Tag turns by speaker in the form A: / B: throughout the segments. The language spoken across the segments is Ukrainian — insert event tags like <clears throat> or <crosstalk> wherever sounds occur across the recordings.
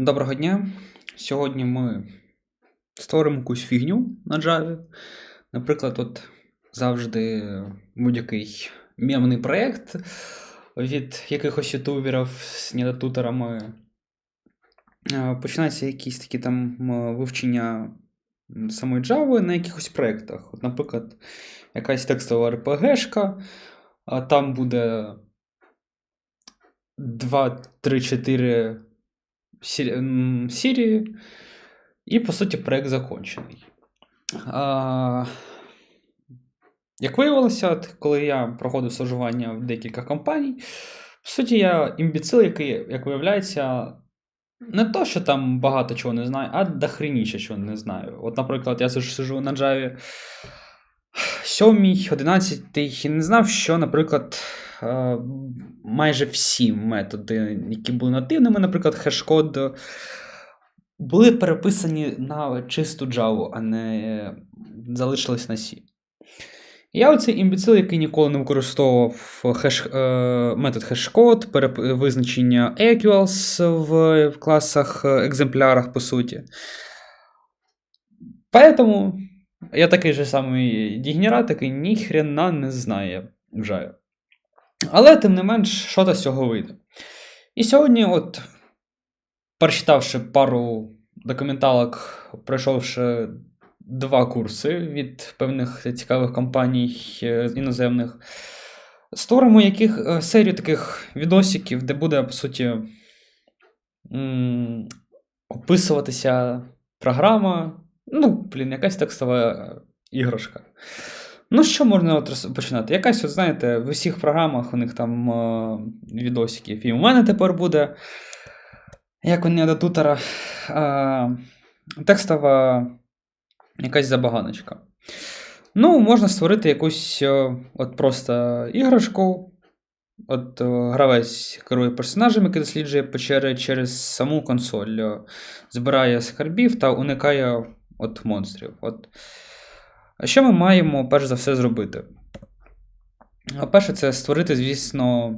A: Доброго дня. Сьогодні ми створимо якусь фігню на Java. Наприклад, от завжди будь-який мемний проєкт від якихось ютуберів з недотутерами. е, Починаються якісь такі там вивчення самої Java на якихось проєктах. От, наприклад, якась текстова RPG-шка, а там буде 2, 3, 4 серії, і, по суті, проект закончений. Як виявилося, коли я проходив стажування в декілька компаній, по суті, я імбіцил, який, як виявляється, не то, що там багато чого не знаю, а дохреніше чого не знаю. От, наприклад, я сижу на Java 7, 11 і не знав, що, наприклад, майже всі методи, які були нативними, наприклад, хешкод, були переписані на чисту Java, а не залишились на C. Я оцей імбіцил, який ніколи не використовував хеш, е, метод хешкод, визначення equals в, класах, е, екземплярах, по суті. Поэтому я такий же самий дігнерат, який ніхрена не знає вже. Але, тим не менш, що то з цього вийде. І сьогодні, от, прочитавши пару документалок, пройшовши два курси від певних цікавих компаній е, іноземних, створимо яких, е, серію таких відосиків, де буде, по суті, описуватися програма. Ну, блін, якась текстова е, іграшка. Ну, що можна от починати? Якась, от, знаєте, в усіх програмах у них там е, відосиків. І у мене тепер буде, як у до тутера, е, текстова якась забаганочка. Ну, можна створити якусь е, от просто іграшку. От е, гравець керує персонажем, який досліджує печери через саму консоль, е, збирає скарбів та уникає от монстрів. От. А Що ми маємо перш за все зробити? Перше, це створити, звісно,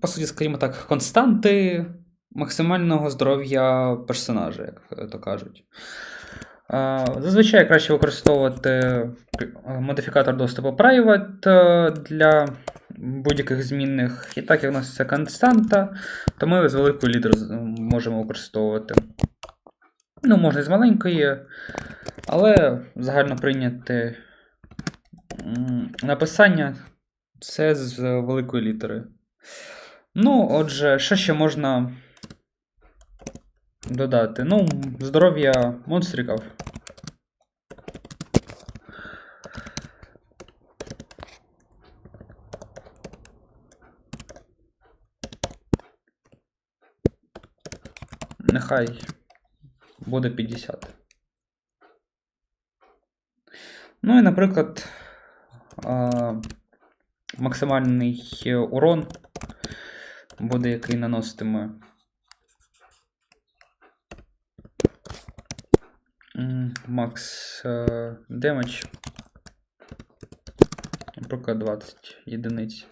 A: по суті, скажімо так, константи максимального здоров'я персонажа, як то кажуть. Зазвичай краще використовувати е, модифікатор доступу private е, для будь-яких змінних. І так як у нас це константа, то ми з великої літери з- можемо використовувати. Ну, можна з маленької, але загально прийняти написання це з великої літери. Ну, отже, що ще можна додати? Ну, здоров'я монстриків. Нехай буде 50. Ну і, наприклад, максимальний урон буде, який наноситиме. Макс е, демедж. Наприклад, 20 єдиниць.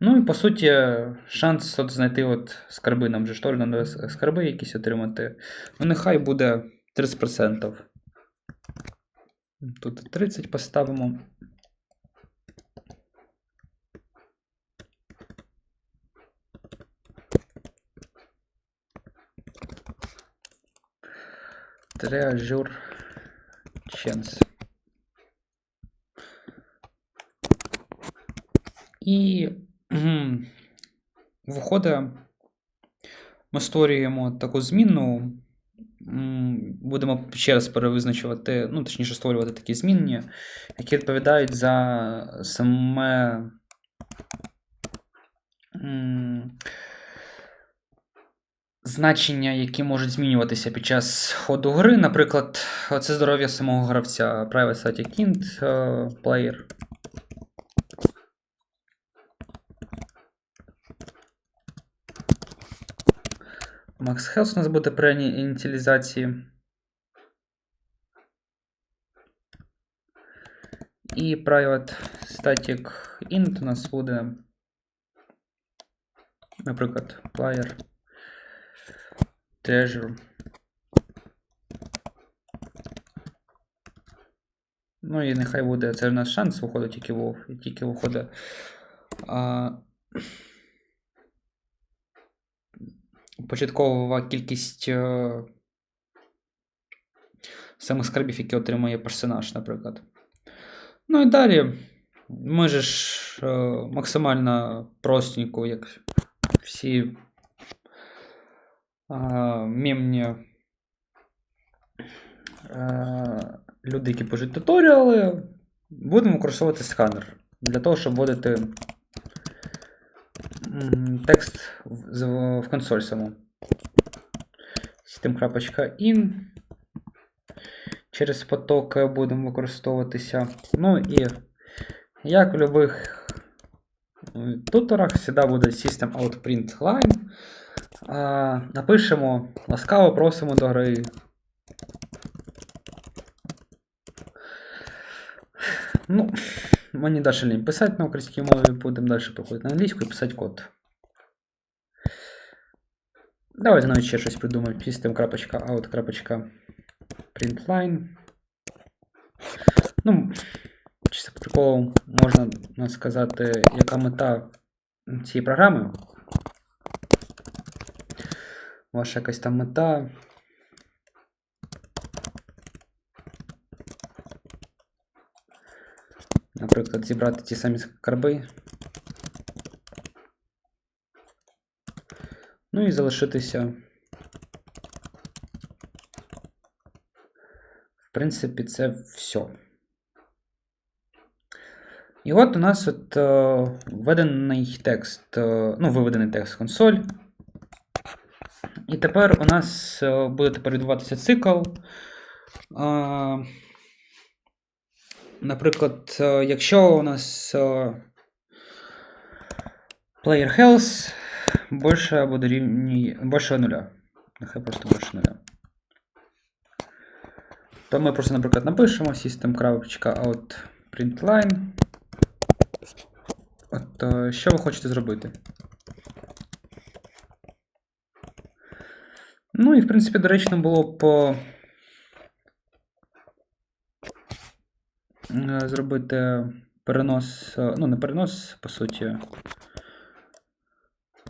A: Ну і по суті, шанс от знайти от скарби. Нам же ж с- скарби якісь отримати. Ну, нехай буде 30%. Тут 30 поставимо. Treasure Chance. І виходить, ми створюємо таку змінну. Будемо ще раз перевизначувати, ну, точніше, створювати такі змінні, які відповідають за саме значення, які можуть змінюватися під час ходу гри. Наприклад, це здоров'я самого гравця. Private static int е, player. Max Health у нас буде при ініціалізації. І private static int у нас буде, наприклад, player treasure. Ну і нехай буде, це в нас шанс виходить тільки тільки виходить. Початкова кількість е, самих скарбів, які отримує персонаж, наприклад. Ну і далі. Ж е, максимально простенько, як всі е, мемні е, люди, які пишуть туторіали, будемо використовувати сканер для того, щоб вводити текст в, в консоль саму. System.in. Через поток будемо використовуватися. Ну і як у любих е, туторах, завжди буде System Out Print Line. Напишемо, ласкаво просимо до гри. Ну, мені далі лінь писати на українській мові, будемо далі проходити на англійську і писати код. Давайте навіть ще щось придумаємо. System.out.printline. Ну, чисто по приколу можна сказати, яка мета цієї програми. Ваша якась там мета. Наприклад, зібрати ті самі скарби. Ну і залишитися. В принципі, це все. І от у нас от е, введений текст, е, ну, виведений текст консоль. І тепер у нас е, буде тепер відбуватися цикл. Наприклад, е, якщо у нас е, player health більше або дорівнює більше нуля. Нехай просто більше нуля. То ми просто, наприклад, напишемо system.out println. От е, що ви хочете зробити? Ну і в принципі доречно було б зробити перенос, е, ну не перенос, по суті.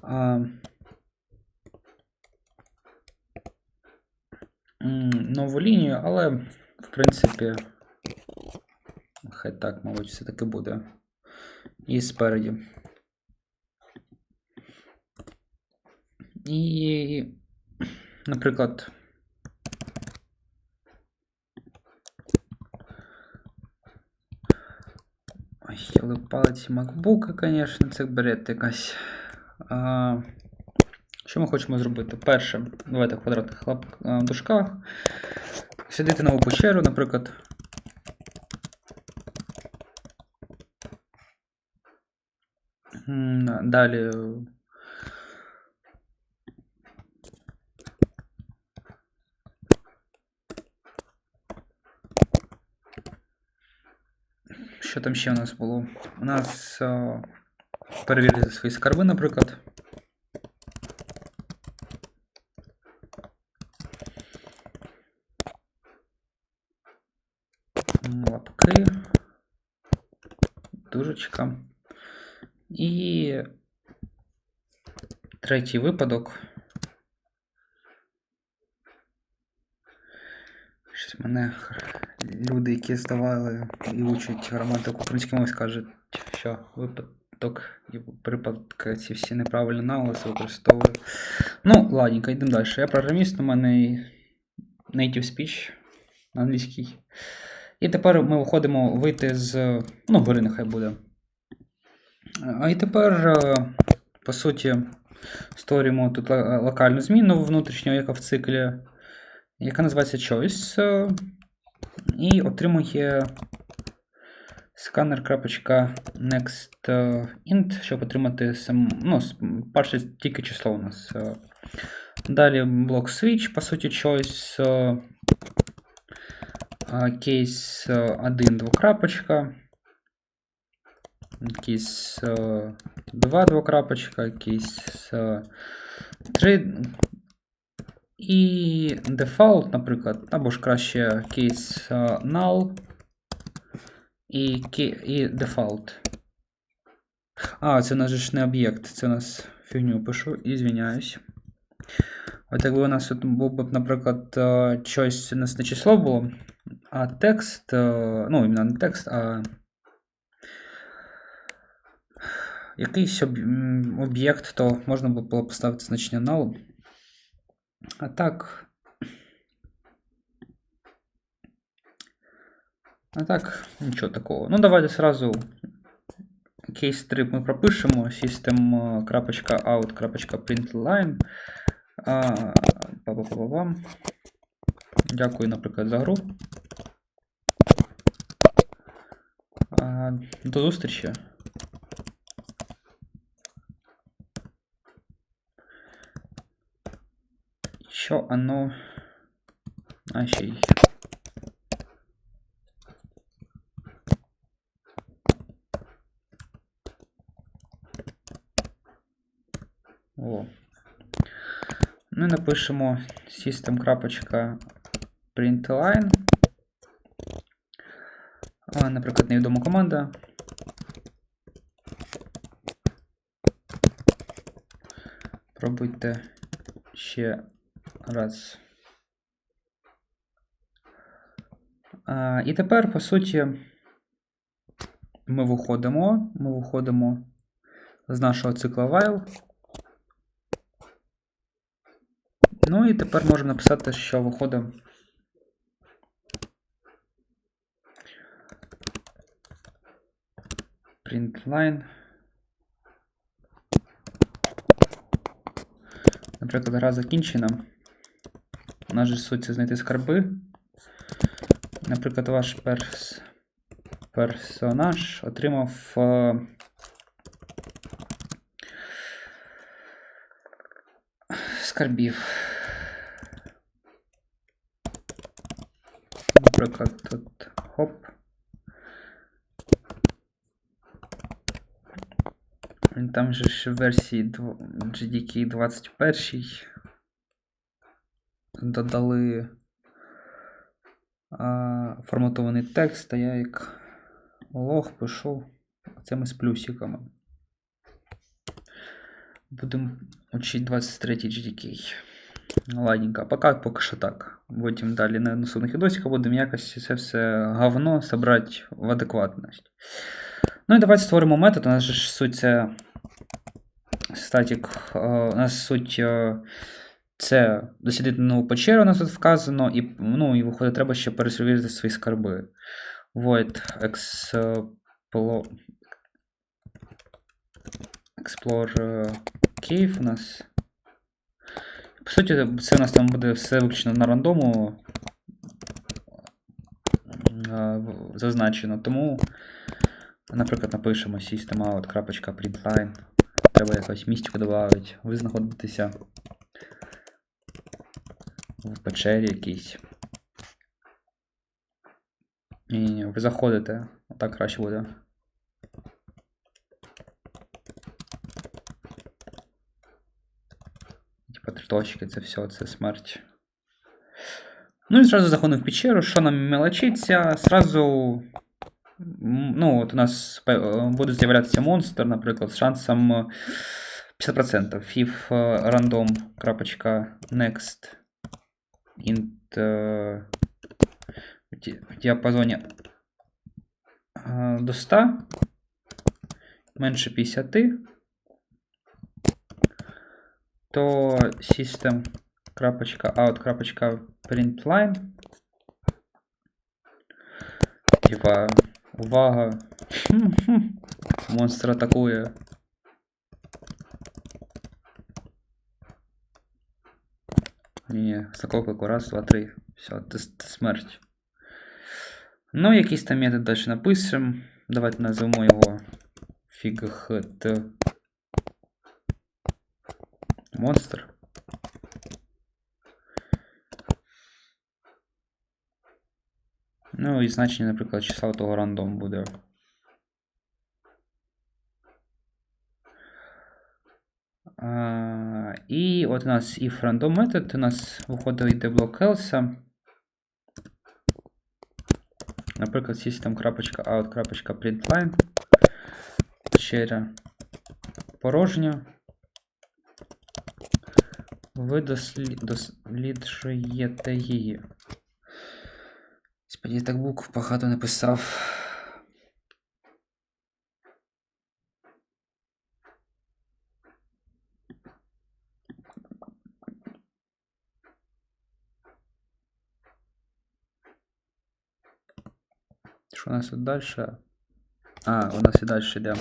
A: А, нову лінію, але в принципі, хай так, мабуть, все-таки буде. І спереді. І, наприклад, Ой, але MacBook, звісно, це бред якась. А, що ми хочемо зробити? Перше, давайте в квадратних лап... дужках. Сидити нову печеру, наприклад. Далі. Що там ще у нас було? У нас а, перевірити свої скарби, наприклад. М, Лапки. Дужечка. І третій випадок. Щось мене люди, які здавали і учать граматику української мови, скажуть, що випадок і припадки ці всі неправильні наголоси використовую. Ну, ладненько, йдемо далі. Я програміст, у мене native speech англійський. І тепер ми виходимо вийти з. Ну, гори нехай буде. А і тепер, е, по суті, створюємо тут локальну зміну внутрішню, яка в циклі, яка називається choice. Е, І отримує scanner.next.int, щоб отримати сам, ну, перше тільки число у нас. е. Далі блок switch, по суті, choice. е, Кейс 1 двокрапочка. Кейс 2 двокрапочка, кейс 3 І default, наприклад, або ж краще case е, null і, і default. А, це у нас ж не об'єкт, це у нас фігню пишу і звиняюсь. От якби у нас був би, наприклад, е, щось у нас не число було, а текст, е, ну, іменно не текст, а якийсь об'єкт, то можна було поставити значення null. А так. А так, нічого такого. Ну, давайте сразу кейс стріп ми пропишемо. system.out.println. А, па-па-па-па-пам. Дякую, наприклад, за гру. А, До зустрічі. Що оно. А ще й. О. Ну і напишемо system.println. Наприклад, невідома команда. Пробуйте ще раз. І тепер, по суті, ми виходимо. Ми виходимо з нашого цикла while. Ну і тепер можемо написати, що виходимо. Printline. Наприклад, гра закінчена. Нас же суть це знайти скарби. Наприклад, ваш перс... персонаж отримав. е, Скарбів. Наприклад, тут хоп. Там же ж в версії GDK 21 додали а, форматований текст, а я як лог пишу цими з плюсиками. Будемо учити 23 GDK. Ладненько, пока поки що так. Потім далі на наступних відосиках будемо якось це все говно собрати в адекватність. Ну і давайте створимо метод. У нас ж суть це статік. е, У нас суть е, це дослідити нову печеру, у нас тут вказано, і, ну, і виходить, треба ще пересвірити свої скарби. Void Explo... Explore е, Cave у нас. По суті, це у нас там буде все виключно на рандому е, зазначено. Тому, наприклад, напишемо systemout.println. Треба якусь містику додати. Ви знаходитеся в печері якійсь. Ні-ні, ви заходите. Отак краще буде. Типа три точки, це все, це смерть. Ну і зразу заходимо в печеру. Що нам мелочиться? Сразу. Ну, от у нас е, буде з'являтися монстр, наприклад, з шансом е, 50%. If random.next е, в ді- діапазоні до 100 менше 50, то system.out.println Типа, увага. <laughs> Монстр атакує. Ні, з такого клику. Раз, два, три. Все, ти смерть. Ну, якийсь там метод далі напишемо. Давайте назвемо його фігхт монстр. Ну і значення, наприклад, числа того рандом буде. І І от у нас if random метод, у нас виходить блок else. Наприклад, system.out.println. Печеря порожня. Ви дослі... досліджуєте її. Господи, так букв багато написав. Що у нас тут далі? А, у нас і далі йде.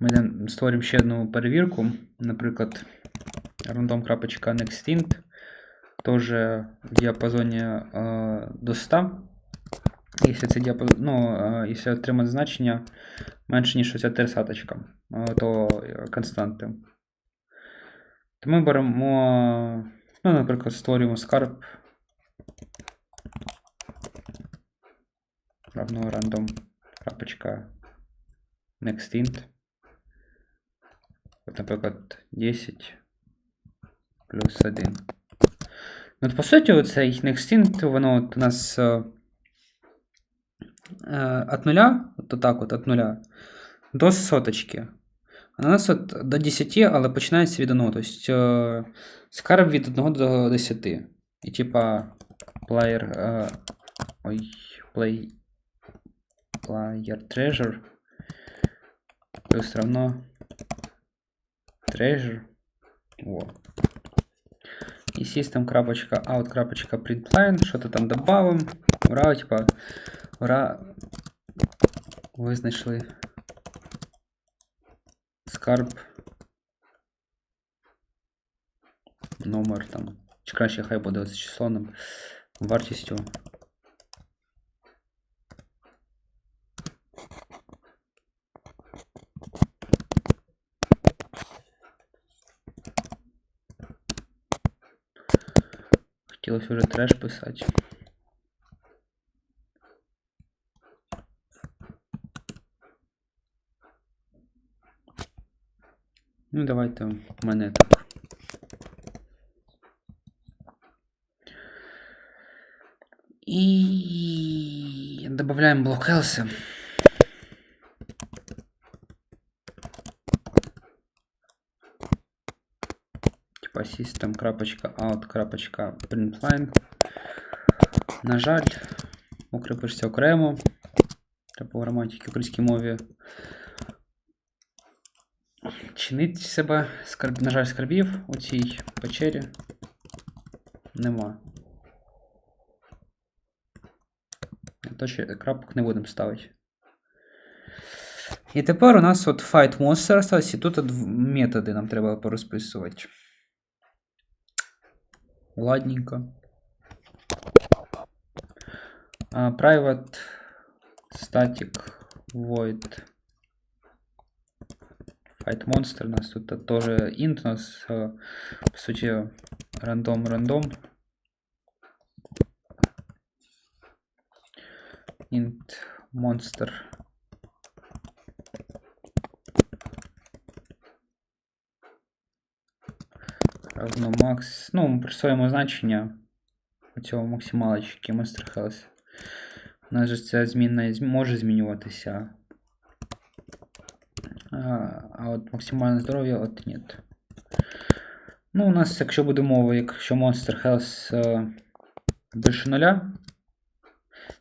A: Ми створимо ще одну перевірку. Наприклад, random.nextint. Теж в діапазоні е, до 100. Якщо це діапазон, ну, е, якщо отримати значення менше, ніж 60 е, то е, константи. То ми беремо, ну, наприклад, створюємо скарб. Равно random крапочка nextint. От, наприклад, 10 плюс 1. Ну, от, по суті, оцей nextint, воно от у нас е, е, от нуля, от так от, от нуля, до соточки. А у нас от до 10, але починається від 1. Тобто е, скарб від 1 до 10. І типа player. Е, ой, play player treasure плюс равно treasure. О. И system крапочка out крапочка println, что-то там добавим. Ура, типа, ура, визначили скарб. Номер там. Чи хай буде з числоном вартістю Хотілося вже треш писати. Ну, давайте в мене так. І додаємо блок else. типа system.out.println. На жаль, укріпишся окремо. Треба по граматиці українській мові. Чинить себе, скарб... на жаль, скарбів у цій печері нема. То ще крапок не будемо ставити. І тепер у нас от fight monster осталось, і тут методи нам треба порозписувати. Ладненько. А, private static void. Fight monster у нас тут тоже int у нас по суті рандом рандом. Int monster равно max. Ну, ми присвоїмо значення цього максималочки Master Health. У нас же ця змінна може змінюватися. А, а от максимальне здоров'я от нет. Ну, у нас, якщо буде мова, якщо Monster Health е, більше нуля,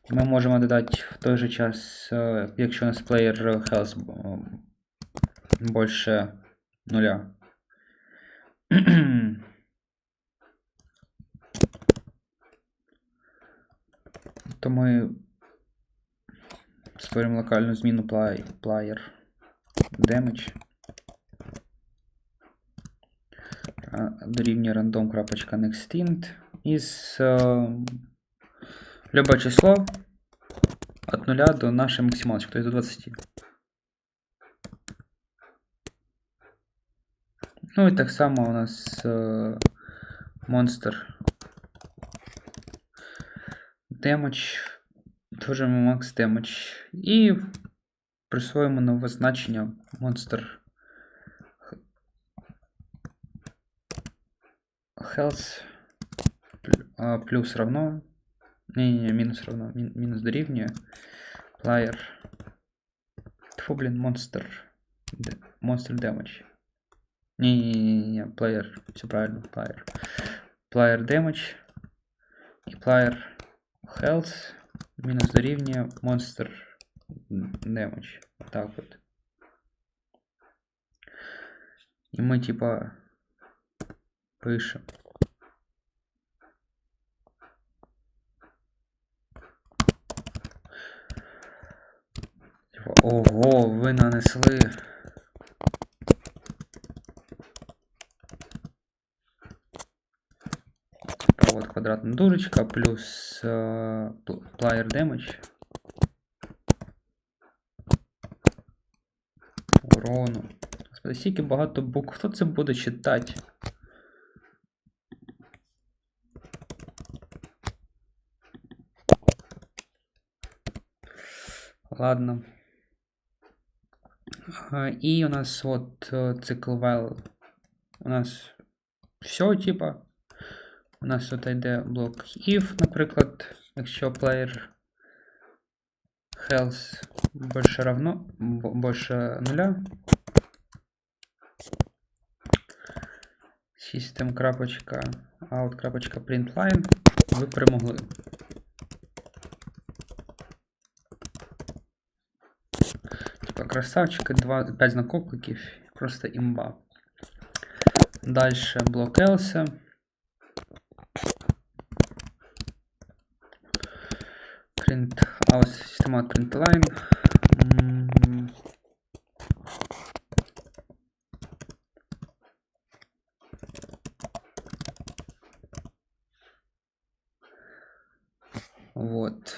A: ми можемо додати в той же час, е, якщо у нас Player Health більше нуля. <clears throat> То ми створимо локальну зміну player damage дорівнює random.nextint із uh, любе число від 0 до нашої максималочки, тобто до 20. Ну і так само у нас uh, monster damage, теж max damage. І присвоїмо нове значення monster health плюс равно. Не-не-не, минус равно. мин- минус дорівнює. Player. Тьфу, блін, monster. Д- Не-не-не, player. Все правильно, player. Player damage. І player health. Мінус дорівнює monster damage. Так от. І ми, типа, пишемо. Типа, ого, ви нанесли. Типа, вот квадратна дужечка плюс пл- player damage. Урону. Господи, стільки багато букв. Хто це буде читати? Ладно. А, І у нас от е, цикл while. У нас все, типа. У нас тут йде блок if, наприклад, якщо player health більше равно, більше нуля. System out println. Ви перемогли. Типа красавчик, 2, 5 знакокликів, просто імба. Дальше блок else. Print out система от println. М, Вот.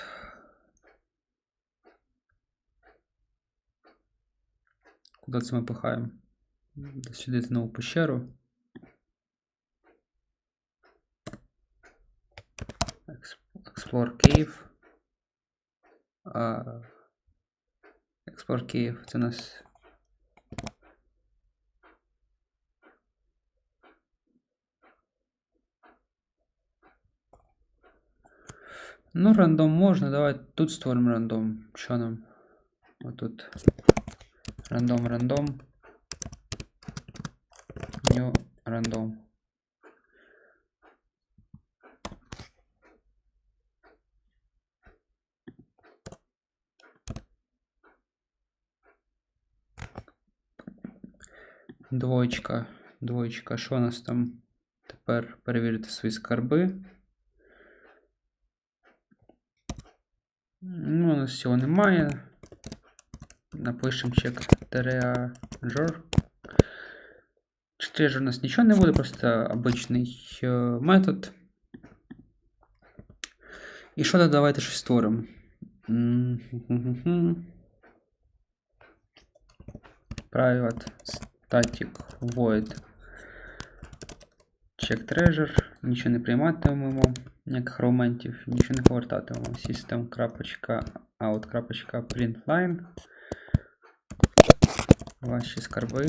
A: Куди це ми пихаємо? Десь Сюди знову пещеру. Екс- Explore Cave. А, Explore Cave. Це у нас. Ну, рандом можна, давай тут створимо рандом. Що нам? Отут. Рандом, рандом. New рандом. Двоєчка, двоєчка. Що у нас там? Тепер перевірити свої скарби. Ну, у нас цього немає. Напишемо чек treasure. Treasure у нас нічого не буде, просто обичний е, метод. І що то давайте щось створимо. М, хм-хм-хм. Private static void check treasure. Нічого не прийматимемо, ніяких аргументів, нічого не повертатимемо. System.out.println. Ваші скарби.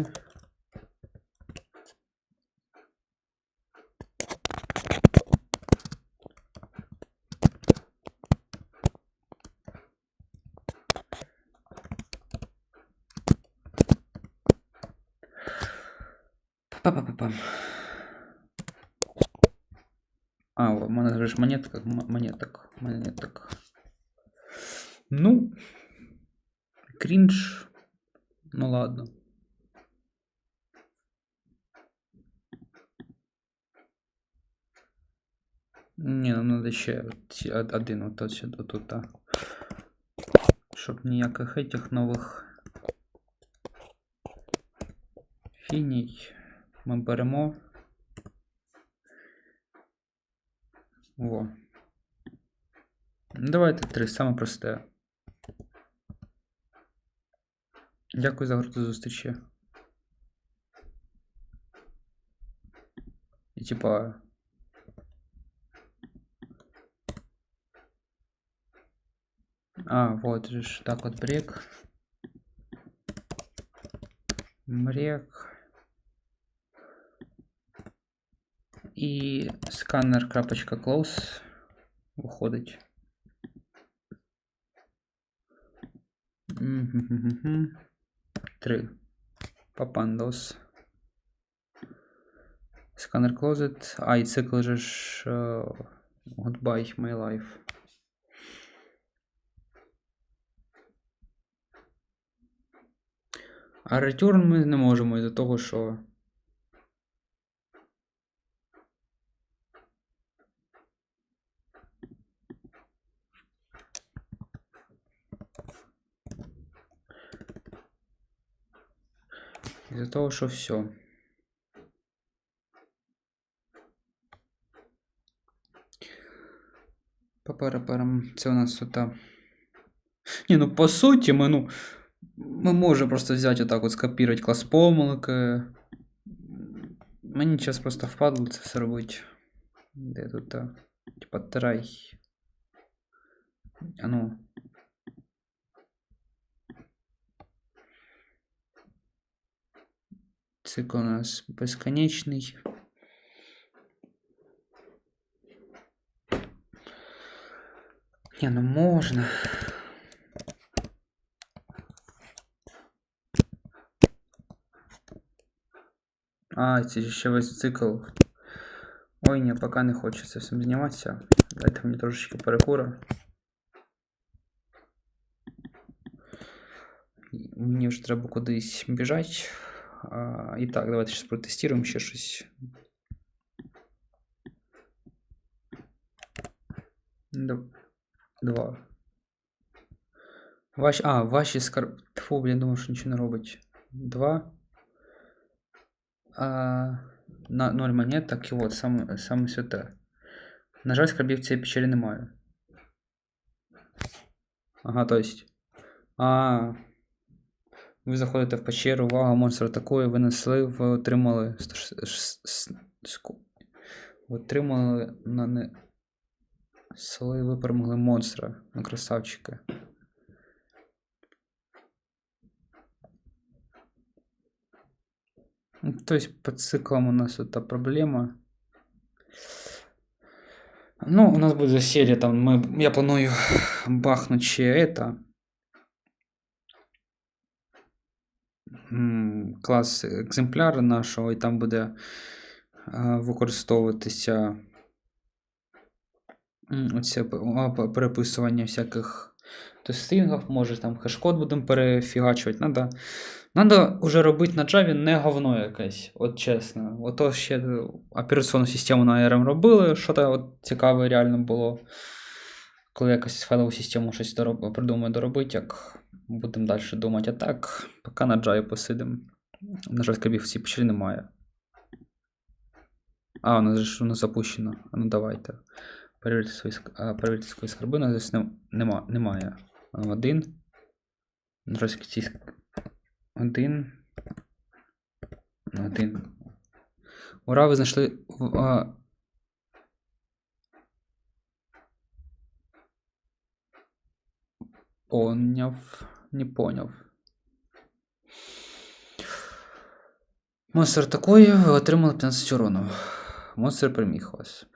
A: А, у мене ж монетка, монеток, монеток. Ну, крінж. Ну ладно. Ні, ну надо ще один от сюди, тут, а. Щоб ніяких этих нових фіній. Ми беремо. Во. Ну, Давайте три, саме просте. Дякую за гру до зустрічі. І типа. А, вот же ж, так вот брек. Брек. І scanner.close виходить. Мгм-гм-гм. Три. Papandos. Scanner closet. А, і цикл же е, Goodbye, my life. А return ми не можемо із-за того, що. Із-за того, що все. Папераперам. Це у нас тут. а, Ні, ну по суті, ми, ну, ми можемо просто взяти отак от скопірувати клас помилки. Мені зараз просто впадло це все робити. Де тут? а, Типа трай. А ну. Цикл у нас безконечний. Не, ну можно. А, це ж ще весь цикл. Ой, ні, поки не хочеться цим займатися. Дайте мені трошечки перекура. І Мені вже треба кудись біжати. А, і так, давайте зараз протестуємо ще щось. Д- Два. Ваші, а, ваші скарб... Тьфу, блін, думав, що нічого не робить. Два. А, на 0 монет, так і от, саме, саме святе. На жаль, скарбів в цій печері немає. Ага, то есть. А. Ви заходите в печеру, увага, монстр атакує, ви несли, ви отримали. 106 ш- с- ску- Отримали на не. Сели, ви перемогли монстра. Ну, красавчики. Ну, То есть по циклам у нас эта проблема. Ну, у нас будет серия, там, мы, я планую бахнуть ще это. Клас екземпляра нашого, і там буде е, використовуватися оце переписування всяких тестингів, може там хеш-код будемо перефігачувати. Надо, надо уже робити на Java не говно якесь, от чесно. Ото ще операційну систему на ARM робили, що то цікаве реально було. Коли якось файлову систему щось придумаю доробити, як будемо далі думати. А так, поки на Java посидимо. На жаль, скарбів в цій печері немає. А, же ж воно запущено. А ну давайте. Перевірте свої, перевірте свої скарби. Нас здесь нема, немає. Один. На жаль, ці Один. Один. Ура, ви знайшли. А... Поняв. Не поняв. Монстр атакує, ви отримали 15 урону. Монстр переміг вас.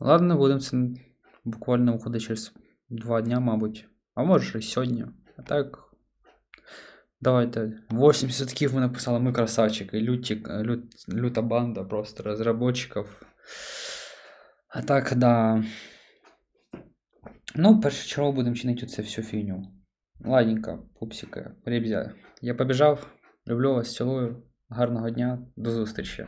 A: Ладно, будемо це буквально виходить через два дня, мабуть. А може і сьогодні. А так. Давайте. 80 таких ми написали, ми красавчики. Люті, лют, люта банда просто розработчиків. А так, да. Ну, першочергово будемо чинити оце всю фігню. Ладненько, пупсики, ребзя. Я побіжав. Люблю вас, цілую. Гарного дня, до зустрічі.